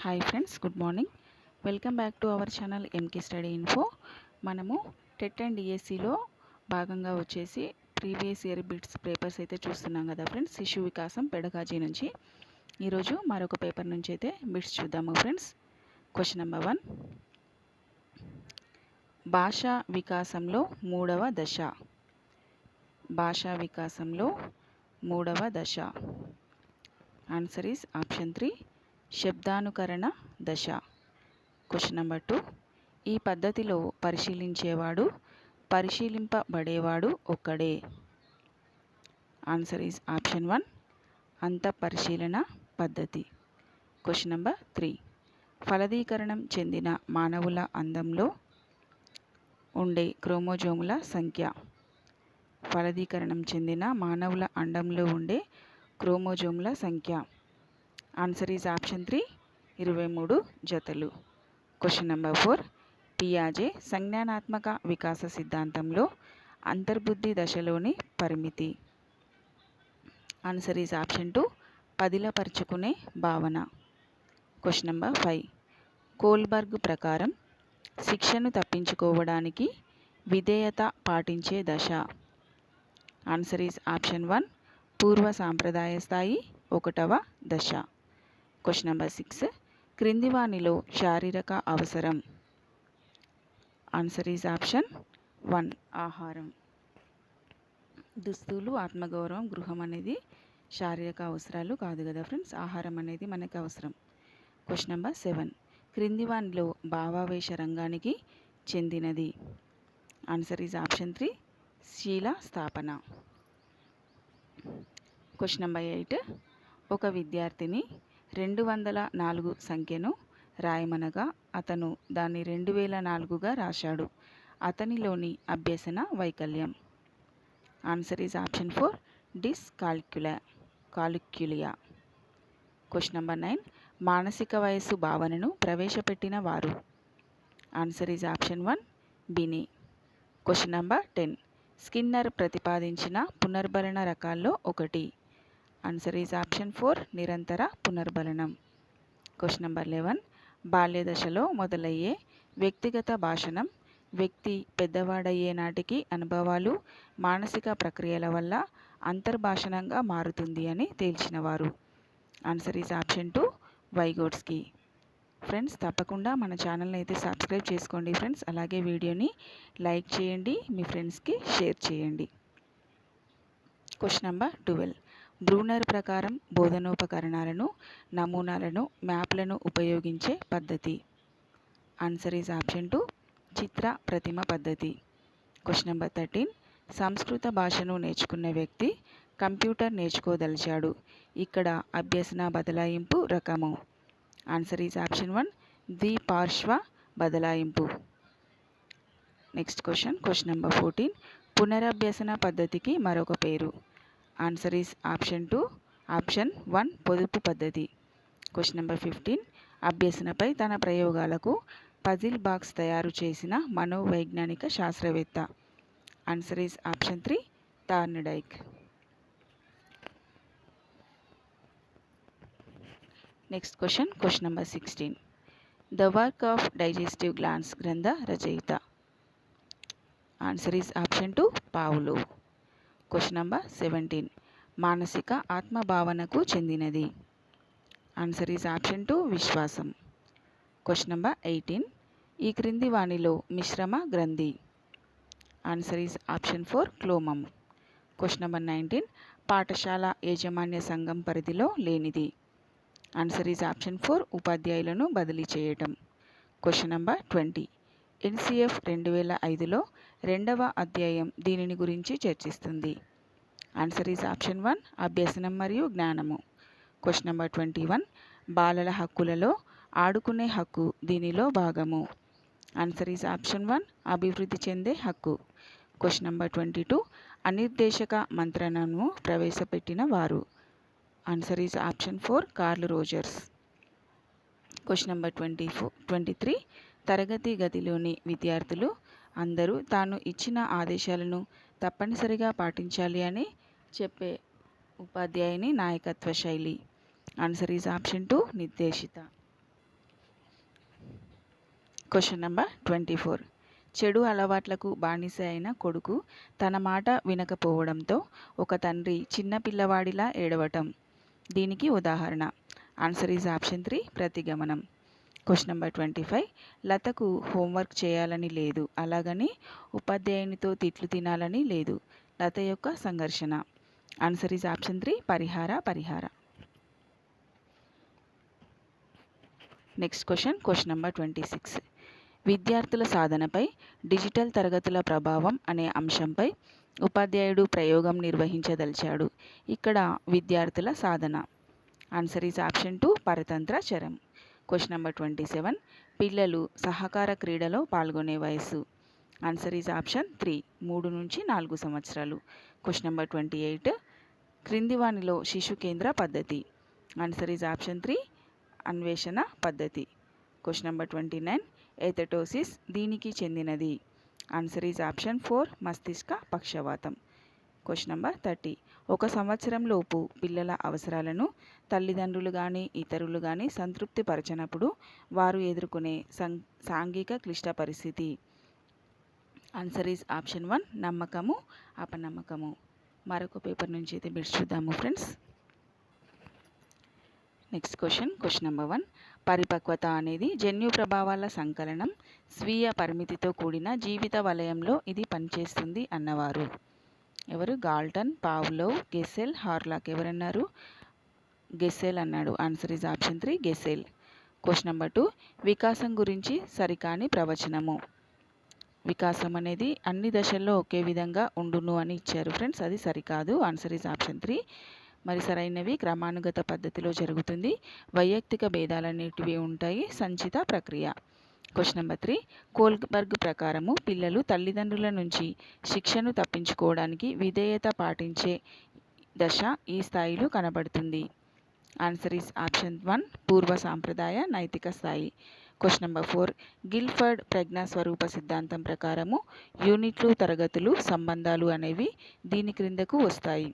Hi friends good morning welcome back to our channel MK study info మనము TET and డిఎస్సిలో భాగంగా వచ్చేసి previous year bits papers అయితే చూస్తున్నాం కదా ఫ్రెండ్స్ శిశు వికాసం పెడగాజీ నుంచి. ఈరోజు మరొక పేపర్ నుంచి అయితే బిట్స్ చూద్దాము ఫ్రెండ్స్ క్వశ్చన్ నెంబర్ వన్ భాషా వికాసంలో మూడవ దశ. భాషా వికాసంలో మూడవ దశ. ఆన్సర్ ఈస్ ఆప్షన్ త్రీ శబ్దానుకరణ దశ. క్వశ్చన్ నెంబర్ టూ ఈ పద్ధతిలో పరిశీలించేవాడు పరిశీలింపబడేవాడు ఒక్కడే. ఆన్సర్ ఈజ్ ఆప్షన్ వన్ అంత పరిశీలన పద్ధతి. క్వశ్చన్ నెంబర్ త్రీ ఫలదీకరణం చెందిన మానవుల అందంలో ఉండే క్రోమోజోముల సంఖ్య. ఫలదీకరణం చెందిన మానవుల అండంలో ఉండే క్రోమోజోమ్ల సంఖ్య. ఆన్సర్ ఈజ్ ఆప్షన్ త్రీ ఇరవై మూడు జతలు. క్వశ్చన్ నెంబర్ ఫోర్ పియాజే సంజ్ఞానాత్మక వికాస సిద్ధాంతంలో అంతర్బుద్ధి దశలోని పరిమితి. ఆన్సర్ ఈజ్ ఆప్షన్ టూ పదిలపరుచుకునే భావన. క్వశ్చన్ నెంబర్ ఫైవ్ కోల్బర్గ్ ప్రకారం శిక్షను తప్పించుకోవడానికి విధేయత పాటించే దశ. ఆన్సర్ ఈజ్ ఆప్షన్ వన్ పూర్వ సాంప్రదాయ స్థాయి ఒకటవ దశ. క్వశ్చన్ నెంబర్ సిక్స్ క్రింది వానిలో శారీరక అవసరం. ఆన్సర్ ఈజ్ ఆప్షన్ వన్ ఆహారం. దుస్తులు ఆత్మగౌరవం గృహం అనేది శారీరక అవసరాలు కాదు కదా ఫ్రెండ్స్ ఆహారం అనేది మనకు అవసరం. క్వశ్చన్ నెంబర్ సెవెన్ క్రింది వానిలో భావావేశ రంగానికి చెందినది. ఆన్సర్ ఈజ్ ఆప్షన్ త్రీ శీల స్థాపన. Question number eight. ఒక విద్యార్థిని రెండు వందల నాలుగు సంఖ్యను రాయమనగా అతను దాన్ని రెండు వేల నాలుగుగా రాశాడు. అతనిలోని అభ్యసన వైకల్యం. Answer is option four dis dyscalculia కాలిక్యులియా question number nine మానసిక వయస్సు భావనను ప్రవేశపెట్టిన వారు. Answer is option one Binet question number ten Skinner ప్రతిపాదించిన పునర్భరణ రకాల్లో ఒకటి. ఆన్సర్ ఈజ్ ఆప్షన్ ఫోర్ నిరంతర పునర్బలనం. క్వశ్చన్ నెంబర్ లెవెన్ బాల్య దశలో మొదలయ్యే వ్యక్తిగత భాషణం వ్యక్తి పెద్దవాడయ్యే నాటికి అనుభవాలు మానసిక ప్రక్రియల వల్ల అంతర్భాషణంగా మారుతుంది అని తేల్చినవారు. Answer is option two Vygotsky friends తప్పకుండా మన ఛానల్ని అయితే సబ్స్క్రైబ్ చేసుకోండి ఫ్రెండ్స్. అలాగే వీడియోని లైక్ చేయండి మీ ఫ్రెండ్స్కి షేర్ చేయండి. Question number twelve. బ్రూనర్ ప్రకారం బోధనోపకరణాలను నమూనాలను మ్యాప్లను ఉపయోగించే పద్ధతి. ఆన్సర్ ఈజ్ ఆప్షన్ టు చిత్ర ప్రతిమ పద్ధతి. Question number thirteen. సంస్కృత భాషను నేర్చుకున్న వ్యక్తి కంప్యూటర్ నేర్చుకోదలిచాడు. ఇక్కడ అభ్యసన బదలాయింపు రకము. ఆన్సర్ ఈజ్ ఆప్షన్ వన్ ద్విపార్శ్వ బదలాయింపు next question question number fourteen పునరభ్యసన పద్ధతికి మరొక పేరు. Answer is option two option one పొదుపు పద్ధతి క్వశ్చన్ నెంబర్ ఫిఫ్టీన్ అభ్యసనపై తన ప్రయోగాలకు పజిల్ బాక్స్ తయారు చేసిన మనోవైజ్ఞానిక శాస్త్రవేత్త. Answer is option three Thorndike next question question number sixteen the work of digestive glands గ్రంథ రచయిత ఆన్సర్ ఈస్ ఆప్షన్ టు పావులు క్వశ్చన్ నెంబర్ సెవెంటీన్ మానసిక ఆత్మభావనకు చెందినది ఆన్సర్ ఈజ్ ఆప్షన్ టు విశ్వాసం క్వశ్చన్ నెంబర్ ఎయిటీన్ ఈ క్రింది వాణిలో మిశ్రమ గ్రంథి. ఆన్సర్ ఈజ్ ఆప్షన్ ఫోర్ క్లోమం క్వశ్చన్ నెంబర్ నైన్టీన్ పాఠశాల యాజమాన్య సంఘం పరిధిలో లేనిది. ఆన్సర్ ఈజ్ ఆప్షన్ ఫోర్ ఉపాధ్యాయులను బదిలీ చేయటం. క్వశ్చన్ నెంబర్ ట్వంటీ ఎన్సిఎఫ్ రెండు వేల ఐదులో రెండవ అధ్యాయం దీనిని గురించి చర్చిస్తుంది. ఆన్సర్ ఈజ్ ఆప్షన్ వన్ అభ్యసనం మరియు జ్ఞానము. క్వశ్చన్ నెంబర్ ట్వంటీ వన్ బాలల హక్కులలో ఆడుకునే హక్కు దీనిలో భాగము. ఆన్సర్ ఈజ్ ఆప్షన్ వన్ అభివృద్ధి చెందే హక్కు. క్వశ్చన్ నెంబర్ ట్వంటీ టూ అనిర్దేశక మంత్రణను ప్రవేశపెట్టిన వారు. Answer is option four Carl Rogers question number twenty four twenty three తరగతి గదిలోని విద్యార్థులు అందరూ తాను ఇచ్చిన ఆదేశాలను తప్పనిసరిగా పాటించాలి అని చెప్పే ఉపాధ్యాయుని నాయకత్వ శైలి. ఆన్సర్ ఈజ్ ఆప్షన్ టూ నిర్దేశిత. క్వశ్చన్ నెంబర్ ట్వంటీ ఫోర్ చెడు అలవాట్లకు బానిస అయిన కొడుకు తన మాట వినకపోవడంతో ఒక తండ్రి చిన్న పిల్లవాడిలా ఏడవటం. దీనికి ఉదాహరణ. ఆన్సర్ ఈజ్ ఆప్షన్ త్రీ ప్రతిగమనం. క్వశ్చన్ నెంబర్ ట్వంటీ ఫైవ్ లతకు హోంవర్క్ చేయాలని లేదు అలాగని ఉపాధ్యాయునితో తిట్లు తినాలని లేదు లత యొక్క సంఘర్షణ. ఆన్సర్ ఈజ్ ఆప్షన్ త్రీ పరిహార పరిహార. Next question question number twenty six విద్యార్థుల సాధనపై డిజిటల్ తరగతుల ప్రభావం అనే అంశంపై ఉపాధ్యాయుడు ప్రయోగం నిర్వహించదలిచాడు. ఇక్కడ విద్యార్థుల సాధన. ఆన్సర్ ఈజ్ ఆప్షన్ టూ పరతంత్ర చరం క్వశ్చన్ నెంబర్ ట్వంటీ సెవెన్ పిల్లలు సహకార క్రీడలో పాల్గొనే వయస్సు. ఆన్సర్ ఈజ్ ఆప్షన్ త్రీ మూడు నుంచి నాలుగు సంవత్సరాలు. క్వశ్చన్ నెంబర్ ట్వంటీ ఎయిట్ క్రిందివానిలో శిశు కేంద్ర పద్ధతి. ఆన్సర్ ఈజ్ ఆప్షన్ త్రీ అన్వేషణ పద్ధతి. Question number twenty nine athetosis దీనికి చెందినది. ఆన్సర్ ఈజ్ ఆప్షన్ ఫోర్ మస్తిష్క పక్షవాతం క్వశ్చన్ నెంబర్ థర్టీ ఒక సంవత్సరంలోపు పిల్లల అవసరాలను తల్లిదండ్రులు కానీ ఇతరులు కానీ సంతృప్తి పరచనప్పుడు వారు ఎదుర్కొనే సం సాంఘిక క్లిష్ట పరిస్థితి. ఆన్సర్ ఈజ్ ఆప్షన్ వన్ నమ్మకము అపనమ్మకము. మరొక పేపర్ నుంచి అయితే బిడ్స్ చూద్దాము friends next question question number one పరిపక్వత అనేది జన్యు ప్రభావాల సంకలనం స్వీయ పరిమితితో కూడిన జీవిత వలయంలో ఇది పనిచేస్తుంది అన్నవారు. ఎవరు? గాల్టన్ పావ్లోవ్ గెసెల్ హార్లాక్ ఎవరన్నారు? గెసెల్ అన్నాడు. Answer is option three Gesell question number two వికాసం గురించి సరికాని ప్రవచనము. వికాసం అనేది అన్ని దశల్లో ఒకే విధంగా ఉండును అని ఇచ్చారు ఫ్రెండ్స్ అది సరికాదు. ఆన్సర్ ఇస్ ఆప్షన్ త్రీ మరి సరైనవి క్రమానుగత పద్ధతిలో జరుగుతుంది. వైయక్తిక భేదాలనేటివి ఉంటాయి. సంచిత ప్రక్రియ. క్వశ్చన్ నెంబర్ త్రీ కోల్బర్గ్ ప్రకారము పిల్లలు తల్లిదండ్రుల నుంచి శిక్షను తప్పించుకోవడానికి విధేయత పాటించే దశ ఈ స్థాయిలో కనబడుతుంది. ఆన్సర్ ఈస్ ఆప్షన్ వన్ పూర్వ సాంప్రదాయ నైతిక స్థాయి. క్వశ్చన్ నెంబర్ ఫోర్ గిల్ఫర్డ్ ప్రజ్ఞా స్వరూప సిద్ధాంతం ప్రకారము యూనిట్లు తరగతులు సంబంధాలు అనేవి దీని క్రిందకు వస్తాయి.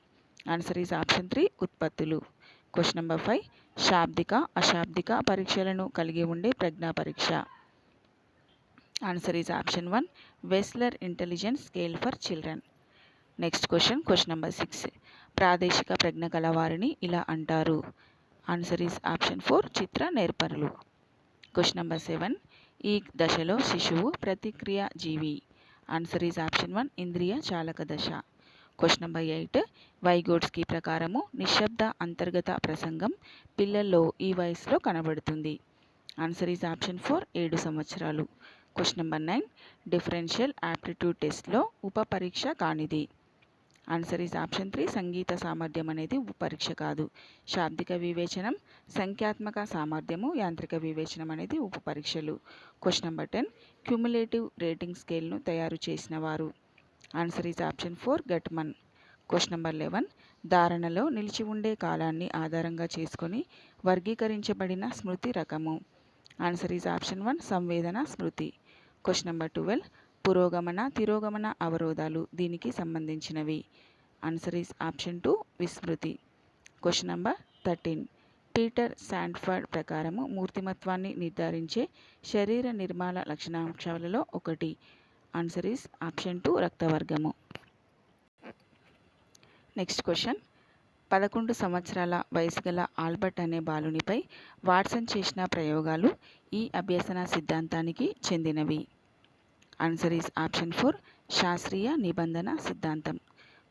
ఆన్సర్ ఈజ్ ఆప్షన్ త్రీ ఉత్పత్తులు. Question number five. శాబ్దిక అశాబ్దిక పరీక్షలను కలిగి ఉండే ప్రజ్ఞా పరీక్ష. Answer is option one. Wechsler intelligence scale for children. Next question question number six. ప్రాదేశిక ప్రజ్ఞ కలవారిని ఇలా అంటారు. ఆన్సర్ ఈజ్ ఆప్షన్ ఫోర్ చిత్ర నేర్పరులు. Question number seven. ఈ దశలో శిశువు ప్రతిక్రియ జీవి ఆన్సర్ ఈజ్ ఆప్షన్ వన్ ఇంద్రియ చాలక దశ. Question number eight. వైగోడ్స్కి ప్రకారము నిశ్శబ్ద అంతర్గత ప్రసంగం పిల్లల్లో ఈ వయసులో కనబడుతుంది. ఆన్సర్ ఈజ్ ఆప్షన్ ఫోర్ ఏడు సంవత్సరాలు. Question number nine differential aptitude టెస్ట్లో ఉప పరీక్ష కానిది. ఆన్సర్ ఈజ్ ఆప్షన్ త్రీ సంగీత సామర్థ్యం అనేది ఉప పరీక్ష కాదు. శాబ్దిక వివేచనం సంఖ్యాత్మక సామర్థ్యము యాంత్రిక వివేచనం అనేది ఉప పరీక్షలు. Question number ten cumulative rating స్కేల్ను తయారు చేసిన వారు. Answer is option four Guttman question number eleven ధారణలో నిలిచి ఉండే కాలాన్ని ఆధారంగా చేసుకొని వర్గీకరించబడిన స్మృతి రకము. ఆన్సర్ ఈజ్ ఆప్షన్ వన్ సంవేదన స్మృతి. క్వశ్చన్ నెంబర్ ట్వెల్వ్ పురోగమన తిరోగమన అవరోధాలు దీనికి సంబంధించినవి. Answer is option two విస్మృతి. Question number thirteen Peter Sandford ప్రకారము మూర్తిమత్వాన్ని నిర్ధారించే శరీర నిర్మాణ లక్షణాంశాలలో ఒకటి. Answer is option two రక్తవర్గము. Next question. పదకొండు సంవత్సరాల వయసు గల ఆల్బర్ట్ అనే బాలునిపై వాట్సన్ చేసిన ప్రయోగాలు ఈ అభ్యసన సిద్ధాంతానికి చెందినవి. ఆన్సర్ ఈస్ ఆప్షన్ ఫోర్ శాస్త్రీయ నిబంధన సిద్ధాంతం.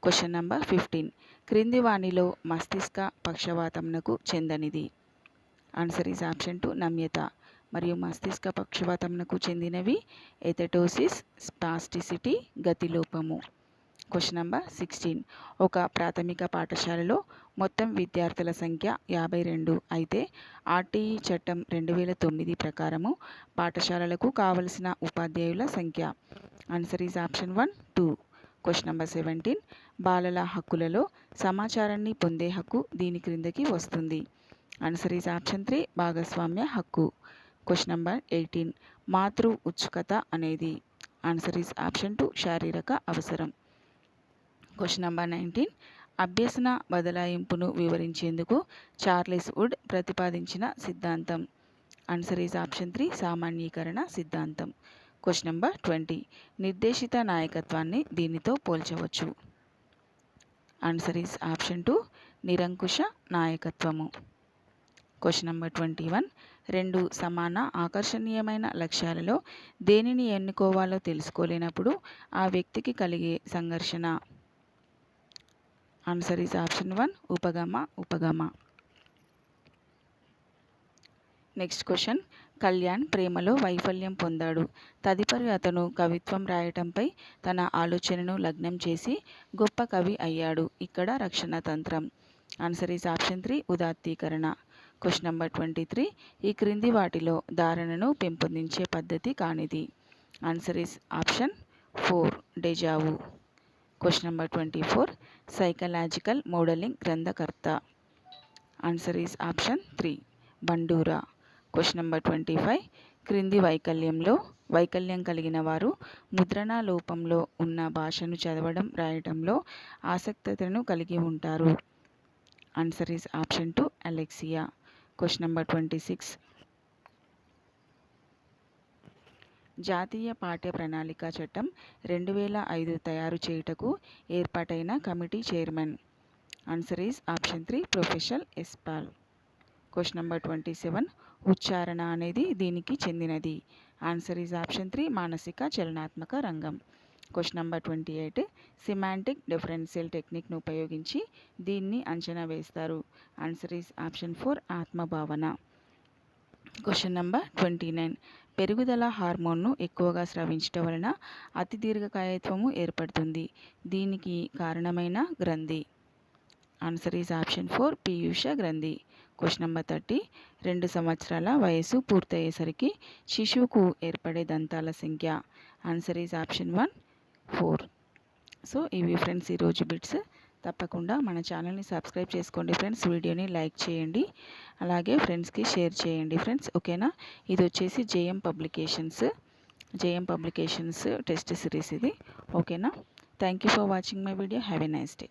Question number fifteen. క్రింది వాణిలో మస్తిష్క పక్షవాతంనకు చెందనిది. ఆన్సర్ ఈజ్ ఆప్షన్ టూ నమ్యత. మరియు మస్తిష్క పక్షవాతంనకు చెందినవి ఎథటోసిస్ స్పాస్టిసిటీ గతిలోపము. క్వశ్చన్ నెంబర్ సిక్స్టీన్ ఒక ప్రాథమిక పాఠశాలలో మొత్తం విద్యార్థుల సంఖ్య యాభై రెండు. అయితే ఆర్టీఈ చట్టం రెండు వేల తొమ్మిది ప్రకారము పాఠశాలలకు కావలసిన ఉపాధ్యాయుల సంఖ్య. Answer is option one two question number seventeen బాలల హక్కులలో సమాచారాన్ని పొందే హక్కు దీని క్రిందకి వస్తుంది. ఆన్సర్ ఈజ్ ఆప్షన్ త్రీ భాగస్వామ్య హక్కు. క్వశ్చన్ నెంబర్ ఎయిటీన్ మాతృ ఉత్సుకత అనేది ఆన్సర్ ఈజ్ ఆప్షన్ టు శారీరక అవసరం. క్వశ్చన్ నెంబర్ నైన్టీన్ అభ్యసన బదలాయింపును వివరించేందుకు చార్లెస్ వుడ్ ప్రతిపాదించిన సిద్ధాంతం. ఆన్సర్ ఈజ్ ఆప్షన్ త్రీ సామాన్యీకరణ సిద్ధాంతం. క్వశ్చన్ నెంబర్ ట్వంటీ నిర్దేశిత నాయకత్వాన్ని దీనితో పోల్చవచ్చు. ఆన్సర్ ఈజ్ ఆప్షన్ టూ నిరంకుశ నాయకత్వము. క్వశ్చన్ నెంబర్ ట్వంటీ వన్ రెండు సమాన ఆకర్షణీయమైన లక్ష్యాలలో దేనిని ఎన్నుకోవాలో తెలుసుకోలేనప్పుడు ఆ వ్యక్తికి కలిగే సంఘర్షణ. ఆన్సర్ ఈజ్ ఆప్షన్ వన్ ఉపగమ ఉపగమ. నెక్స్ట్ క్వశ్చన్ కళ్యాణ్ ప్రేమలో వైఫల్యం పొందాడు. తదుపరి అతను కవిత్వం రాయటంపై తన ఆలోచనను లగ్నం చేసి గొప్ప కవి అయ్యాడు. ఇక్కడ రక్షణ తంత్రం. Answer is option three ఉదాత్తీకరణ. Question number twenty three. ఈ క్రింది వాటిలో ధారణను పెంపొందించే పద్ధతి కానిది. Answer is option four deja vu question number twenty four. Psychological modelling గ్రంథకర్త. Answer is option three Bandura question number twenty five. క్రింది వైకల్యంలో వైకల్యం కలిగిన వారు ముద్రణ లోపంలో ఉన్న భాషను చదవడం రాయడంలో ఆసక్తతను కలిగి ఉంటారు. Answer is option two alexia question number twenty six. జాతీయ పాఠ్య ప్రణాళిక చట్టం రెండు వేల ఐదు తయారు చేయుటకు ఏర్పాటైన committee chairman. Answer is option three professor Yashpal question number twenty seven ఉచ్చారణ అనేది దీనికి చెందినది. ఆన్సర్ ఈజ్ ఆప్షన్ త్రీ మానసిక చలనాత్మక రంగం question number twenty eight. Semantic differential టెక్నిక్ను ఉపయోగించి దీన్ని అంచనా వేస్తారు. Answer is option four ఆత్మభావన. Question number twenty nine. పెరుగుదల హార్మోన్ను ఎక్కువగా స్రవించటం వలన అతి దీర్ఘకాయత్వము ఏర్పడుతుంది. దీనికి కారణమైన గ్రంథి. ఆన్సర్ ఈజ్ ఆప్షన్ ఫోర్ పీయూష గ్రంథి. Question number thirty. రెండు సంవత్సరాల వయసు పూర్తయ్యేసరికి శిశువుకు ఏర్పడే దంతాల సంఖ్య. Answer is option one four. So ఇవి ఫ్రెండ్స్ ఈరోజు బిట్స్. తప్పకుండా మన ఛానల్ని సబ్స్క్రైబ్ చేసుకోండి ఫ్రెండ్స్. వీడియోని లైక్ చేయండి. అలాగే ఫ్రెండ్స్కి షేర్ చేయండి ఫ్రెండ్స్. ఓకేనా? ఇది వచ్చేసి JM publications. JM publications test series ఇది. ఓకేనా? Thank you for watching my video. Have a nice day.